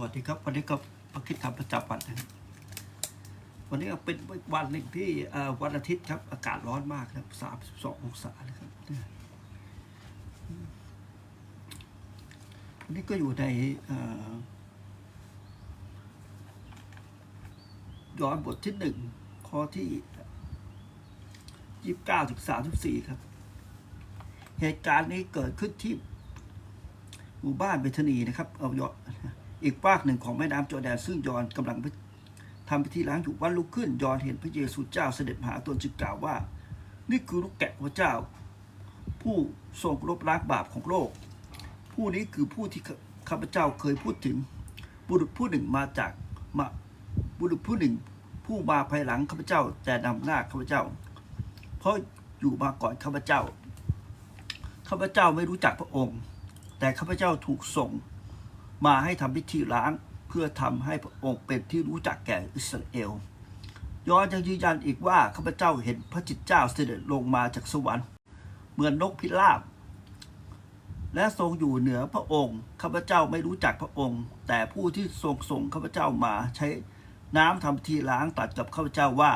วัสดีครับวันนี้ก็มาคิดคำประจำวันนะครับวันนี้เป็นวันหนึ่งที่วันอาทิตย์ครับ อากาศร้อนมากครับสามสิบสององศาเลยครับนี่ยวันนี้ก็อยู่ในย้อนบทที่หนึ่งข้อที่ยี่สิบเก้าถึงสามสิบสี่ครับ เหตุการณ์นี้เกิดขึ้นที่หมู่บ้านเบธนีนะครับ เอายอ อีกฝากหนึ่งของแม่น้ำจอแดนซึ่งยอนกำลังทำพิธีล้างอยู่วันลุกขึ้น ยอนเห็นพระเยซูเจ้าเสด็จมาหาตนจึงกล่าวว่า นี่คือลูกแกะพระเจ้า ผู้ทรงลบล้างบาปของโลก ผู้นี้คือผู้ที่ข้าพเจ้าเคยพูดถึง บุรุษผู้หนึ่งมาจากมาบุรุษผู้หนึ่ง ผู้มาภายหลังข้าพเจ้าแต่นำหน้าข้าพเจ้า เพราะอยู่มาก่อนข้าพเจ้าข้าพเจ้าไม่รู้จักพระองค์ แต่ข้าพเจ้าถูกส่ง มาให้ทำพิธีล้างเพื่อทำให้พระองค์เป็นที่รู้จักแก่อิสราเอลยอนยังยืนยันอีกว่าข้าพเจ้าเห็นพระจิตเจ้าเสด็จลงมาจากสวรรค์ เหมือนนกพิราบ และทรงอยู่เหนือพระองค์ข้าพเจ้าไม่รู้จักพระองค์ แต่ผู้ที่ทรงส่งข้าพเจ้ามาใช้น้ำทำพิธีล้างตรัสกับข้าพเจ้าว่า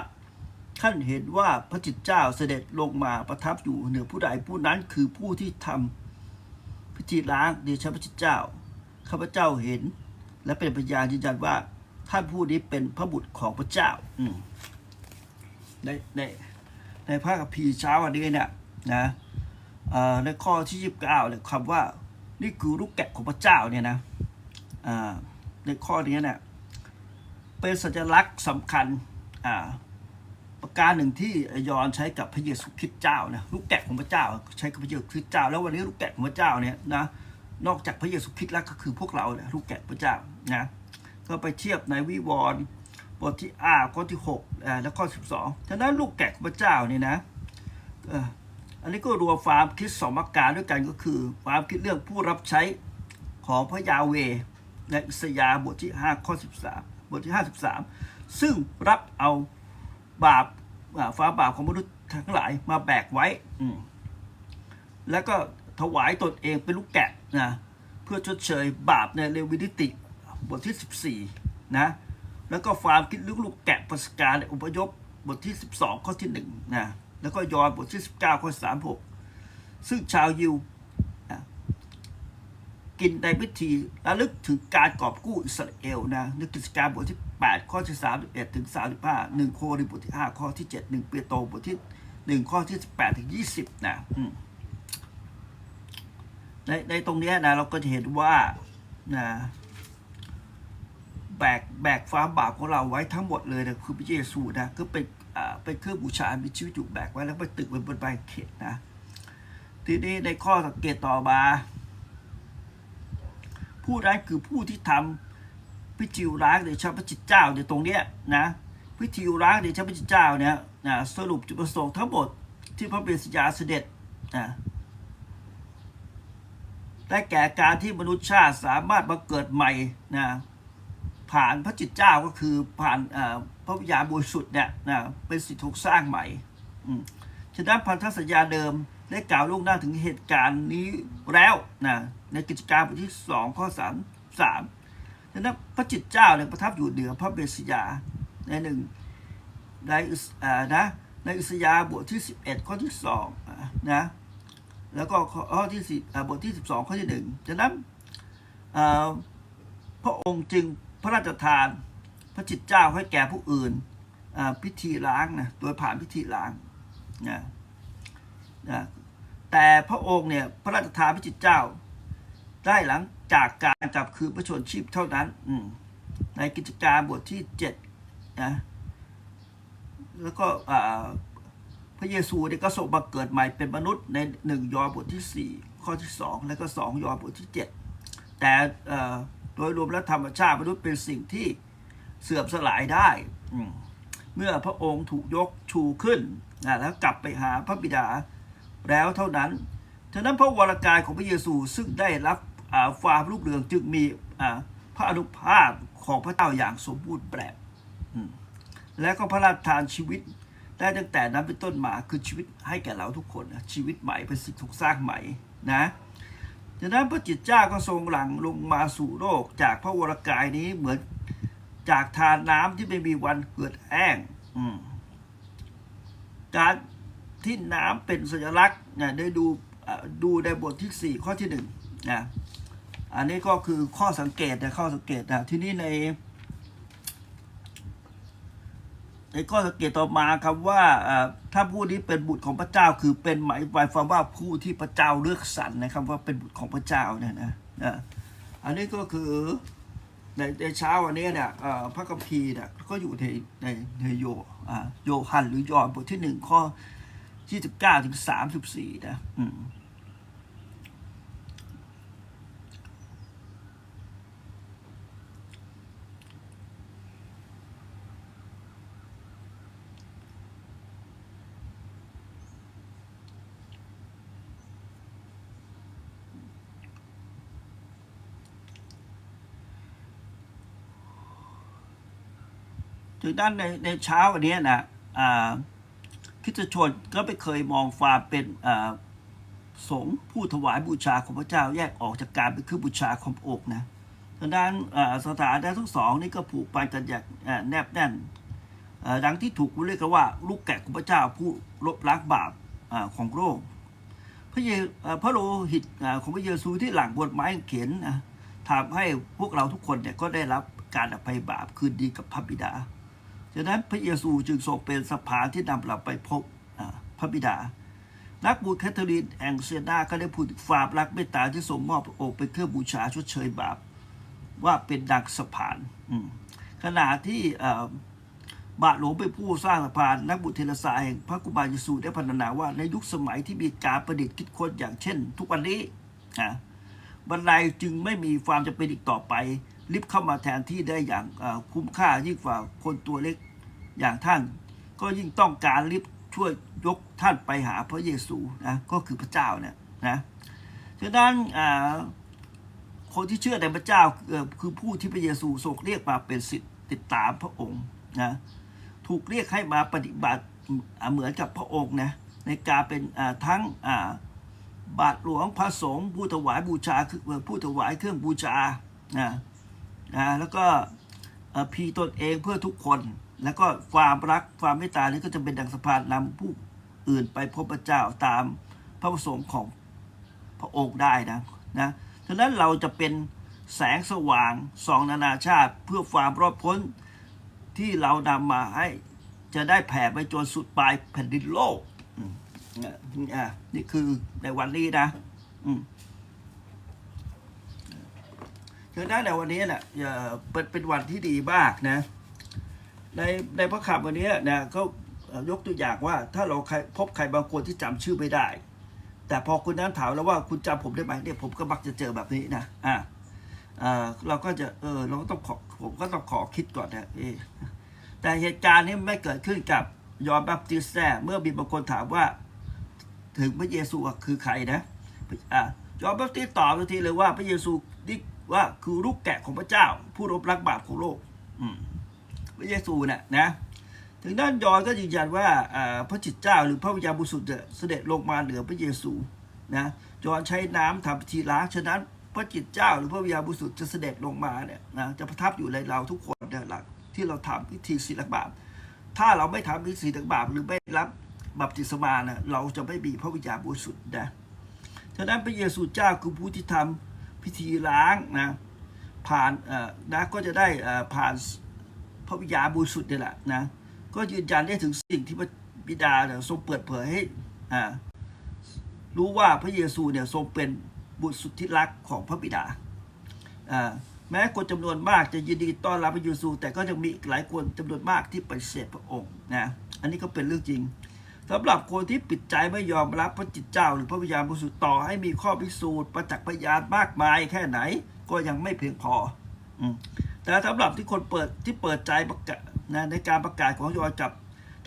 ท่านเห็นว่าพระจิตเจ้าเสด็จลงมาประทับอยู่เหนือผู้ใดผู้นั้นคือผู้ที่ทำพิธีล้างเดชพระจิตเจ้า ข้าพเจ้าเห็น และเป็นพยานยืนยันว่าท่านผู้นี้เป็นพระบุตรของพระเจ้าอืในในในพระคัมภีร์เช้าวันนี้เนี่ยนะในข้อที่ยี่สิบเก้าเนี่ยคำว่านี่คือลูกแกะของพระเจ้าเนี่ยนะในข้อนี้เนี่ยเป็นสัญลักษณ์สำคัญประการหนึ่งที่ยอนใช้กับพระเยซูคริสต์เจ้านะลูกแกะของพระเจ้า ใช้กับพระเยซูคริสต์เจ้า แล้ววันนี้ลูกแกะของพระเจ้าเนี่ยนะ นอกจากพระเยซูคริสต์แล้วก็คือพวกเราเนี่ยลูกแกะพระเจ้านะก็ไปเทียบในวิวรณ์บทที่อาข้อที่หกอ่าแล้วข้อสิบสองฉะนั้นลูกแกะพระเจ้านี่นะอันนี้ก็รวมความคิดสองประการด้วยกันก็คือ ความคิดเรื่องผู้รับใช้ของพระยาเวในอิสยาบทที่ห้าข้อสิบสามบทที่ห้าสิบสามซึ่งรับเอาบาปฟ้าบาปของมนุษย์ทั้งหลายมาแบกไว้ แล้วก็ถวายตนเองเป็นลูกแกะ นะเพื่อชดเชยบาปในเลวินิติบทที่ 14 นะ แล้วก็ความคิดลึกลูกแกะประสกาในอุปยพบทที่ 12 ข้อที่1นะแล้วก็ยอห์นบทที่ 19 ข้อ 36 ซึ่งชาวยิวนะกินในพิธีระลึกถึงการกอบกู้อิสราเอลนะในกิจการบทที่ 8 ข้อที่ 31 ถึง 35 1 โครินธ์บทที่ 5 ข้อที่ 7 1 เปียโตบทที่ 1 ข้อที่ 18 ถึง 20 นะอืม ในในตรงนี้นะเราก็จะเห็นว่านะแบกแบกความบาปของเราไว้ทั้งหมดเลยนะคือพระเยซูนะก็เป็นเป็นเครื่องบูชามีชีวิตอยู่แบกไว้แล้วไปตึกไว้บนใบเขตนะทีนี้ในข้อสังเกตต่อมา ผู้นั้นคือผู้ที่ทำพิธีล้างเดชะพระจิตเจ้าในตรงเนี้ยนะพิธีล้างเดชะพระจิตเจ้าเนี่ยนะสรุปจุดประสงค์ทั้งหมดที่พระเบสยาเสด็จนะ ได้แก่การที่มนุษยชาติสามารถมาเกิดใหม่นะผ่านพระจิตเจ้าก็คือผ่านพระวิญญาณบริสุทธิ์เนี่ยนะเป็นสิ่งถูกสร้างใหม่ฉะนั้นพันธสัญญาเดิมได้กล่าวล่วงหน้าถึงเหตุการณ์นี้แล้วนะในกิจการบทที่สองข้อสามสามฉะนั้นพระจิตเจ้าเนี่ยประทับอยู่เหนือพระเบสยาในหนึ่งในอ่านะในอิสยาบทที่สิบเอ็ดข้อที่สองนะ แล้วก็ข้อที่สิบอ่บทที่สิบสองข้อที่หนึ่งฉะนั้นพระองค์จึงพระราชทานพระจิตเจ้าให้แก่ผู้อื่นพิธีล้างนะโดยผ่านพิธีล้างนะนะแต่พระองค์เนี่ยพระราชทานพระจิตเจ้า ได้หลังจากการกลับคืนพระชนชีพเท่านั้นอืในกิจการบทที่เจ็ดนะแล้วก็อ่า พระเยซูเนี่ยก็ทรงมาเกิดใหม่เป็นมนุษย์ในหนึ่งยอห์นบทที่สี่ข้อที่สองแล้วก็สองยอห์นบทที่เจ็ดแต่โดยรวมแล้วธรรมชาติมนุษย์เป็นสิ่งที่เสื่อมสลายได้มเมื่อพระองค์ถูกยกชูขึ้นนะแล้วกลับไปหาพระบิดาแล้วเท่านั้นฉะนั้นพระวรากายของพระเยซูซึ่งได้รับอ่าความรูปเรืองจึงมีพระอนุภาพของพระเจ้าอย่างสมบูรณ์แบบและก็พระราชทานชีวิต ได้ตั้งแต่นั้นเป็นต้นมาคือชีวิตให้แก่เราทุกคนนะชีวิตใหม่เป็นสิ่งถูกสร้างใหม่นะจากนั้นพระจิตเจ้าก็ทรงหลั่งลงมาสู่โลกจากพระวรกายนี้เหมือนจากทานน้ำที่ไม่มีวันเกิดแห้งการที่น้ำเป็นสัญลักษณ์เนี่ยได้ดูดูในบทที่สี่ข้อที่หนึ่งนะอันนี้ก็คือข้อสังเกตนะข้อสังเกตนะที่นี่ใน ในข้อสังเกตต่อมาคำว่าถ้าผู้นี้เป็นบุตรของพระเจ้า คือเป็นหมายหมายความว่าผู้ที่พระเจ้าเลือกสรรนะครับ ว่าเป็นบุตรของพระเจ้าเนี่ยนะนะอันนี้ก็คือในในเช้าวันนี้เนี่ยพระคัมภีร์เนี่ยก็อยู่ในในในโยโยฮันหรือยอห์นบทที่หนึ่งข้อที่สิบเก้าถึงสามสิบสี่นะ ถึงด้านในในเช้าวันนี้นะคริสตชนก็ไม่เคยมองความเป็นสงฆ์ผู้ถวายบูชาของพระเจ้าแยกออกจากการเป็นเครื่องบูชาขององค์นะทางด้านอ่าสถานทั้งสองนี่ก็ผูกพันกันอย่างแนบแน่นดังที่ถูกเรียกว่าลูกแกะของพระเจ้าผู้ลบล้างบาปอของโลกพระเยอ่าพระโลหิตของพระเยซูที่หลังบนไม้เขนนทำให้พวกเราทุกคนเนี่ยก็ได้รับการอภัยบาปคืนดีกับพระบิดา ฉะนั้นพระเยซูจึงทรงเป็นสะพานที่นำเราไปพบพระบิดา นักบูชาแคทเธอรีนแองเซียนาก็ได้พูดถึงความรักเมตตาที่ทรงมอบพระองค์เป็นเครื่องบูชาชดเชยบาป ว่าเป็นดังสะพานขณะที่บาทหลวงเป็นผู้สร้างสะพานนักบุตรเทลสาแห่งพระกุมารเยซูได้พรรณนาว่าในยุคสมัยที่มีการประดิษฐ์คิดค้นอย่างเช่น ทุกวันนี้บันไดจึงไม่มีความจำเป็นอีกต่อไป ลิฟต์เข้ามาแทนที่ได้อย่างคุ้มค่ายิ่งกว่าคนตัวเล็กอย่างท่าน ก็ยิ่งต้องการลิฟต์ช่วยยกท่านไปหาพระเยซูนะก็คือพระเจ้าเนี่ยนะฉะนั้นคนที่เชื่อในพระเจ้าคือผู้ที่พระเยซูทรงเรียกมาเป็นสิทธิ์ติดตามพระองค์นะถูกเรียกให้มาปฏิบัติเหมือนกับพระองค์นะในการเป็นทั้งบาทหลวงพระสงฆ์ผู้ถวายบูชาคือผู้ถวายเครื่องบูชานะ นะแล้วก็พีตนเองเพื่อทุกคน แล้วก็ความรักความเมตตานี้ก็จะเป็นดังสะพานนำผู้อื่นไปพบพระเจ้าตามพระประสงค์ของพระองค์ได้นะนะฉะนั้นเราจะเป็นแสงสว่างสองนานาชาติเพื่อความรอดพ้นที่เรานำมาให้จะได้แผ่ไปจนสุดปลายแผ่นดินโลกนี่คือในวันนี้นะ อืมฉะนั้นในวันนี้นี่ยเอ่อเป็นเป็นวันที่ดีมากนะ ในในพระคำวันนี้นะเขาเอ่อยกตัวอย่างว่า ถ้าเราใครพบใครบางคนที่จำชื่อไม่ได้ แต่พอคุณนั้นถามแล้วว่าคุณจำผมได้ไหมเนี่ยผมก็มักจะเจอแบบนี้นะอ่าเราก็จะเออเราก็ต้องขอผมก็ต้องขอคิดก่อนนะเอแต่เหตุการณ์นี้ไม่เกิดขึ้นกับยอห์นบัพติสต์แน่เมื่อมีบางคนถามว่า ถึงพระเยซูคือใครนะอ่ายอห์นบัพติสต์ตอบทันทีเลยว่าพระเยซู ว่าคือลูกแกะของพระเจ้า ผู้รบรักบาปของโลกอืพระเยซูน่ะนะถึงด้านยอนก็ยืนยันว่าพระจิตเจ้าหรือพระวิญญาณบริสุทธิ์เนี่ยเสด็จลงมาเหนือพระเยซูนะยอนใช้น้ำทำพิธีล้างฉะนั้นพระจิตเจ้าหรือพระวิญญาณบริสุทธิ์จะเสด็จลงมาเนี่ยนะจะประทับอยู่ในเราทุกคนเนี่ยหลังที่เราทำพิธีศีลบาปถ้าเราไม่ทำพิธีศีลบาปหรือไม่รับบัพติศมาเนี่ยเราจะไม่มีพระวิญญาณบริสุทธิ์นะฉะนั้นพระเยซูเจ้าคือผู้ที่ทำ พิธีล้างนะผ่านนะก็จะได้ผ่านพระวิญญาณบริสุทธิ์นี่แหละนะก็ยืนยันได้ถึงสิ่งที่พระบิดาเนี่ยทรงเปิดเผยให้รู้ว่าพระเยซูเนี่ยทรงเป็นบุตรสุดที่รักของพระบิดาแม้คนจำนวนมากจะยินดีต้อนรับพระเยซู แต่ก็ยังมีอีกหลายคนจำนวนมากที่ปฏิเสธพระองค์นะอันนี้ก็เป็นเรื่องจริง สำหรับคนที่ปิดใจไม่ยอมรับพระจิตเจ้า หรือพระวิญญาณบริสุทธิ์ต่อให้มีข้อพิสูจน์ประจักษ์พยานมากมายแค่ไหน ก็ยังไม่เพียงพออืแต่สำหรับที่คนเปิดที่เปิดใจประกาศนะในการประกาศของยอห์นกับ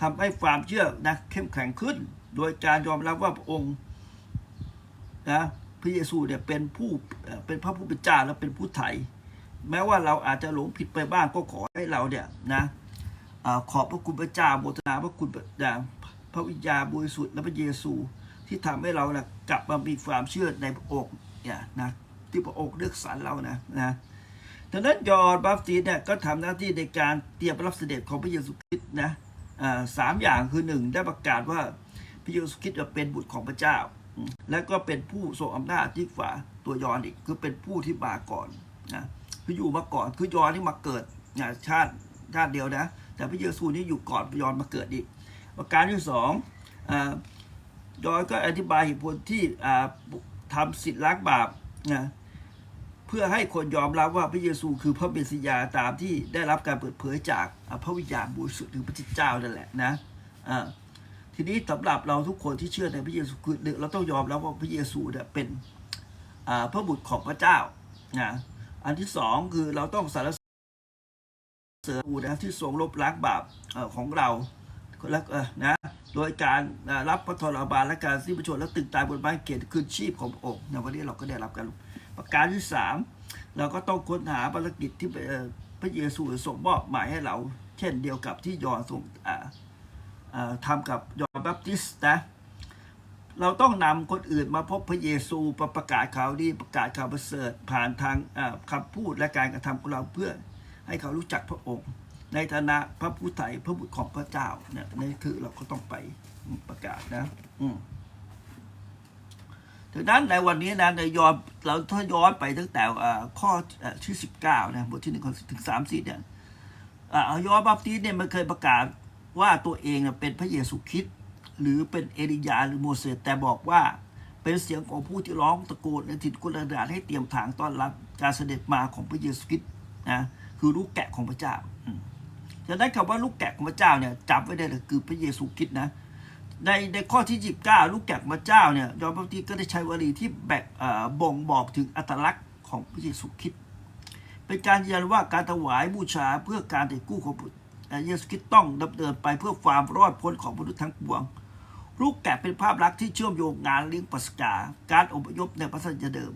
ทำให้ความเชื่อนะเข้มแข็งขึ้น โดยการยอมรับว่าพระองค์นะพระเยซูเนี่ยเป็นผู้เป็นพระผู้เป็นเจ้าและเป็นผู้ไถ่แม้ว่าเราอาจจะหลงผิดไปบ้างก็ขอให้เราเนี่ยนะขอบพระคุณพระเจ้าโมทนาพระคุณ พระวิญญาณบริสุทธิ์และพระเยซู ที่ทำให้เรานะกลับมามีความเชื่อในพระองค์เนี่ยนะที่พระองค์เลือกสรรเรานะนะดังนั้นยอห์นบัพติสเนี่ยก็ทำหน้าที่ในการเตรียมรับเสด็จของพระเยซูคริสต์นะสามอย่างคือหนึ่งได้ประกาศว่าพระเยซูคริสต์เป็นบุตรของพระเจ้า และก็เป็นผู้ทรงอำนาจที่ฝ่าตัวยอนอีกคือเป็นผู้ที่มาก่อนนะคืออยู่มาก่อนคือยอห์นนี่มาเกิดชาติชาติเดียวนะ แต่พระเยซูนี่อยู่ก่อนยอนมาเกิดอีก ประการที่สองอ่ายก็อธิบายเหตุผลที่อ่าทำสิทธิล้างบาปนะเพื่อให้คนยอมรับว่าพระเยซูคือพระเมสสิยาตามที่ได้รับการเปิดเผยจากพระวิญญาณบริสุทธิ์หรือพระจิตเจ้านั่นแหละนะทีนี้สำหรับเราทุกคนที่เชื่อในพระเยซูคือเราต้องยอมรับว่าพระเยซูเนี่ยเป็นพระบุตรของพระเจ้านะอันที่สองคือเราต้องสรรเสริญผู้นะที่ทรงลบล้างบาปของเรา แล้วเออนะโดยการรับพระทรบาลและการสิ้นพระชนและตึงตายบนไม้เกศคืนชีพของพระองค์ในวันนี้เราก็ได้รับการประการที่สามเราก็ต้องค้นหาภารกิจที่พระเยซูส่งมอบหมายให้เรา เช่นเดียวกับที่ยอห์นส่งทำกับยอห์นบัพติสต์นะเราต้องนำคนอื่นมาพบพระเยซูประประกาศข่าวดีประกาศข่าวประเสริฐผ่านทางอ่าคำพูดและการกระทำของเราเพื่อให้เขารู้จักพระองค์ ในฐานะพระผู้ไถ่พระบุตรของพระเจ้าเนี่ยนี่คือเราก็ต้องไปประกาศนะอืมดังนั้นในวันนี้นะในย้อนเราถ้าย้อนไปตั้งแต่ข้อที่สิบเก้านะบทที่หนึ่งถึงสามสี่เนี่ยอ่ายอนบัพติสเนี่ยมันเคยประกาศว่าตัวเองเป็นพระเยซูคริสต์หรือเป็นเอลียาหรือโมเสสแต่บอกว่าเป็นเสียงของผู้ที่ร้องตะโกนในถิ่นกุลดานให้เตรียมทางต้อนรับการเสด็จมาของพระเยซูคริสต์นะคือลูกแกะของพระเจ้า ฉะนั้นคำว่าลูกแกะของพระเจ้าเนี่ยจำไว้ได้เลยคือพระเยซูคริสต์นะในในข้อที่29ลูกแกะของพระเจ้าเนี่ยยอห์นบัพติสต์ก็ได้ใช้วลีที่แบกบ่งบอกถึงอัตลักษณ์ของพระเยซูคริสต์เป็นการยืนยันว่าการถวายบูชาเพื่อการแต่กู้ของพระเยซูคริสต์ต้องดำเนินไปเพื่อความรอดพ้นของมนุษย์ทั้งปวง ลูกแกะเป็นภาพลักษณ์ที่เชื่อมโยงงานเลี้ยงปัสกา การอพยพในพระสัญญาเดิม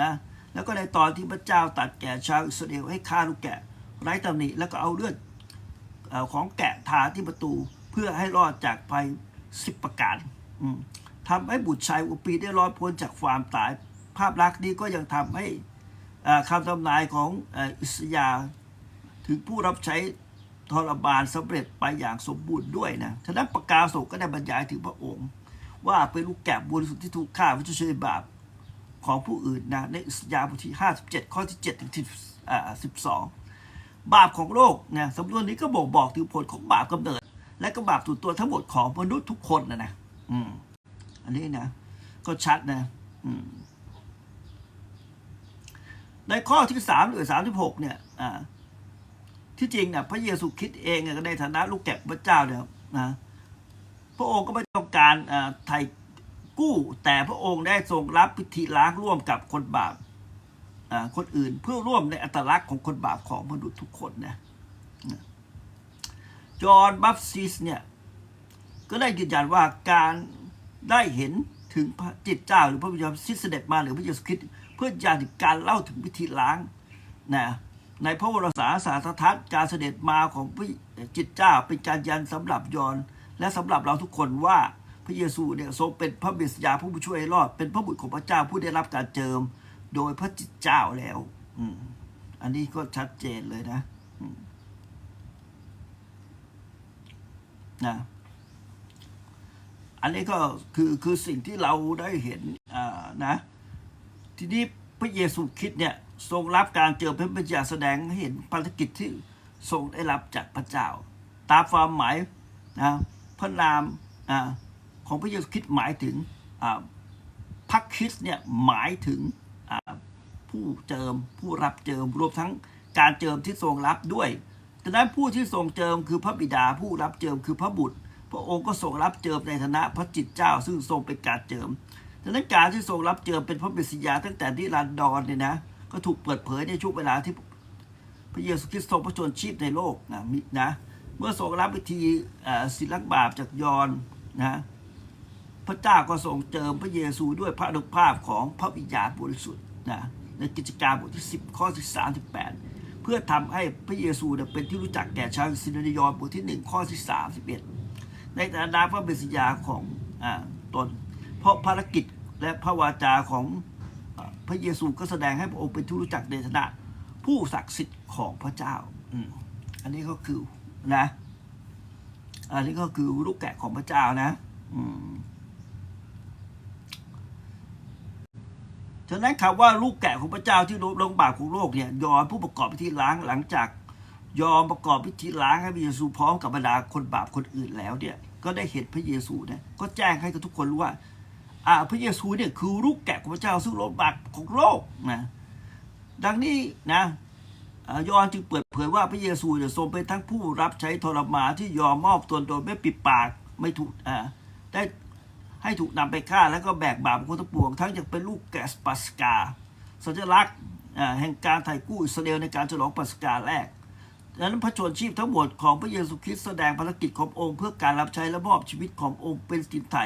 นะแล้วก็ในตอนที่พระเจ้าตัดแก่ชาวอิสราเอลให้ฆ่าลูกแกะไร้ตำหนิแล้วก็เอาเลือด ของแกะทาที่ประตูเพื่อให้รอดจากภัยสิบประการทำให้บุตรชายอุปีได้รอดพ้นจากความตายภาพลักษณ์นี้ก็ยังทำให้คำทำนายของอิสยา ถึงผู้รับใช้ทรมานสำเร็จไปอย่างสมบูรณ์ด้วยนะ ฉะนั้นประกาศกก็ได้บรรยายถึงพระองค์ ว่าเป็นลูกแกะบริสุทธิ์ที่ถูกฆ่าเพื่อชดเชยบาปของผู้อื่นนะในอิสยาบทที่ 57 ข้อที่7ถึงที่อ่า12 บาปของโลกเนี่ยสำนวนนี้ก็บอกบอกถึงผลของบาปกำเนิด และก็บาปตัวตัวทั้งหมดของมนุษย์ทุกคนนะนะอืมอันนี้นะก็ชัดนะอืมในข้อที่สามหรือสามที่หกเนี่ย อ่า ที่จริงเนี่ยพระเยซูคริสต์เองเนี่ยในฐานะลูกแกะพระเจ้าเนี่ยนะพระองค์ก็ไม่ต้องการอ่าไถ่กู้ แต่พระองค์ได้ทรงรับพิธีล้างร่วมกับคนบาป คนอื่นเพื่อร่วมในอัตลักษณ์ของคนบาปของมนุษย์ทุกคนนะจอห์นบัพติสเนี่ยก็ได้ยืนยันว่าการได้เห็นถึงพระจิตเจ้า หรือพระวิญญาณที่เสด็จมาหรือพระเยซูคริสต์เพื่อยืนยันถึงการเล่าถึงพิธีล้างนะในพระวรสารสารทัศน์การเสด็จมาของพระจิตเจ้าเป็นการยันสำหรับยอห์นและสำหรับเราทุกคนว่าพระเยซูเนี่ยทรงเป็นพระเมสสิยาผู้ช่วยรอดเป็นพระบุตรของพระเจ้าผู้ได้รับการเจิม โดยพระจิตเจ้าแล้ว อืม อันนี้ก็ชัดเจนเลยนะนะอันนี้ก็คือคือสิ่งที่เราได้เห็นอ่านะ ทีนี้พระเยซูคริสต์เนี่ย ทรงรับการเจิมเป็นพระเจ้าแสดงให้เห็นภารกิจที่ทรงได้รับจากพระเจ้า ตามความหมายนะพระนามอ่าของพระเยซูคริสต์หมายถึงอ่าพระคริสต์เนี่ยหมายถึง ผู้เจิมผู้รับเจิมรวมทั้งการเจิมที่ทรงรับด้วยดังนั้นผู้ที่ทรงเจิมคือพระบิดาผู้รับเจิมคือพระบุตร พระองค์ก็ทรงรับเจิมในฐานะพระจิตเจ้า ซึ่งทรงเป็นการเจิมดังนั้นการที่ทรงรับเจิมเป็นพระเมสสิยาตั้งแต่นิรันดรเนี่ยนะก็ถูกเปิดเผยในช่วงเวลาที่พระเยซูคริสต์ทรงพระชนชีพในโลกนะมินะเมื่อทรงรับวิธีศิลักบาปจากยอนนะ พระเจ้าก็ทรงเจิมพระเยซูด้วยพระอนุภาพของพระวิญญาณบริสุทธิ์นะในกิจการบทที่ 10 ข้อที่38 เพื่อทำให้พระเยซูเป็นที่รู้จักแก่ชาวอิสราเอลยอนบทที่ 1 ข้อที่ 31 ในฐานะพระเมสสิยาของอตน เพราะภารกิจและพระวาจาของอพระเยซูก็แสดงให้พระองค์เป็นที่รู้จักในฐานะผู้ศักดิ์สิทธิ์ของพระเจ้าอ,อันนี้ก็คือนะ อันนี้ก็คือลูกแกะของพระเจ้านะ อืม ฉะนั้นคำว่าลูกแกะของพระเจ้าที่ลบลงบาปของโลกเนี่ยยอมผู้ประกอบพิธีล้างหลังจาก ยอมประกอบพิธีล้างให้พระเยซูพร้อมกับบรรดาคนบาปคนอื่นแล้วเนี่ยก็ได้เห็นพระเยซูเนี่ยก็แจ้งให้กับทุกคนรู้ว่าอ่าพระเยซูเนี่ยคือลูกแกะของพระเจ้าซึ่งลบบาปของโลกนะดังนี้นะยอห์นจึงเปิดเผยว่าพระเยซูเนี่ยทรงเป็นทั้งผู้รับใช้ทรมานที่ยอมมอบตนโดยไม่ปิดปากไม่ถูกอ่าได้ ให้ถูกนำไปฆ่าแล้วก็แบกบาปของคนทั้งปวง ทั้งยังเป็นลูกแกะปัสกา สัญลักษณ์แห่งการไถ่กู้อิสราเอลในการฉลองปัสกาแรกดังนั้นพระชนชีพทั้งหมดของพระเยซูคริสต์แสดงภารกิจขององค์ เพื่อการรับใช้และมอบชีวิตขององค์เป็นสินไถ่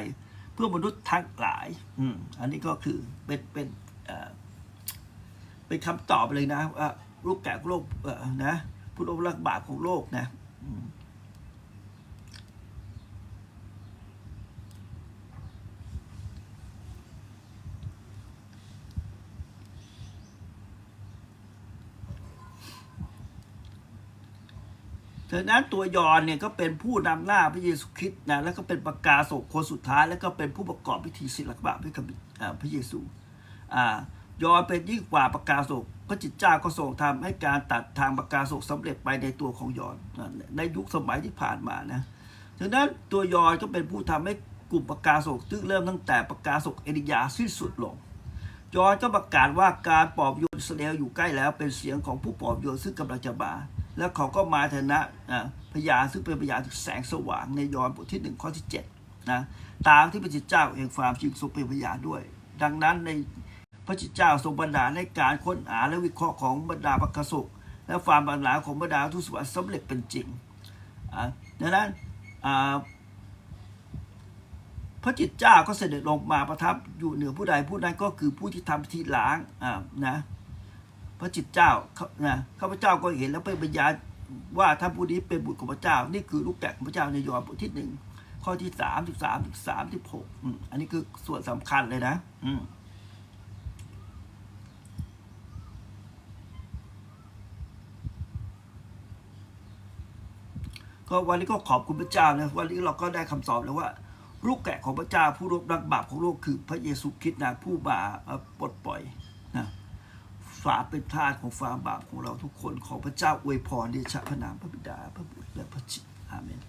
เพื่อมนุษย์ทั้งหลายอืมอันนี้ก็คือเป็นเป็นเป็นคำตอบเลยนะว่าลูกแกะโลกนะผู้รับรักบาปของโลกนะ อืมฉะนั้นตัวยอนเนี่ยก็เป็นผู้นำหน้าพระเยซูคริสต์นะแล้วก็เป็นประกาศกคนสุดท้าย แล้วก็เป็นผู้ประกอบพิธีศิลปะพระคพระเยซูอ่ายอนเป็นยิ่งกว่าประกาศกพระจิตเจ้าก็ทรงทำให้การตัดทางประกาศกสำเร็จไปในตัวของยอนในยุคสมัยที่ผ่านมานะฉะนั้นตัวยอนก็เป็นผู้ทำให้กลุ่มประกาศกซึ่งเริ่มตั้งแต่ประกาศกเอลิยาสิ้นสุดลงยอนก็ประกาศว่าการปลอบโยนอิสราเอลอยู่ใกล้แล้วเป็นเสียงของผู้ปลอบโยนซึ่งกำลังจะมา แล้วเขาก็มาฐานะพยาซึ่งเป็นพยาถึงแสงสว่างในยอห์นบทที่หนึ่งข้อที่เจ็ดนะตามที่พระจิตเจ้าเองฟาร์มจึงทรงเป็นพยาด้วย ดังนั้นในพระจิตเจ้าทรงบันดาให้การค้นหาและวิเคราะห์ของบรรดาประกาศกและฟาร์มบันดาของบรรดาทุสวรรค์สำเร็จเป็นจริงดังนั้นพระจิตเจ้าก็เสด็จลงมาประทับอยู่เหนือผู้ใดผู้นั้นก็คือผู้ที่ทำพิธีล้างนะ ระจิตเจ้าเขานะข้าพเจ้าก็เห็นแล้วเป็นปัญญาว่าท่านผู้นี้เป็นบุตรของพระเจ้า นี่คือลูกแกะของพระเจ้าในยอห์นบทที่หนึ่งข้อที่สามสิบสามสิบสามสิบหกอันนี้คือส่วนสำคัญเลยนะ อืมก็วันนี้ก็ขอบคุณพระเจ้านะวันนี้เราก็ได้คำตอบแล้วว่า ลูกแกะของพระเจ้าผู้รบรักบาปของโลกคือพระเยซูคริสต์นะผู้บาปปลดปล่อยนะ ฝาเป็นทาสของความบาปของเราทุกคนขอพระเจ้าอวยพรเดชะพระนามพระบิดาพระบุตรและพระจิตอาเมน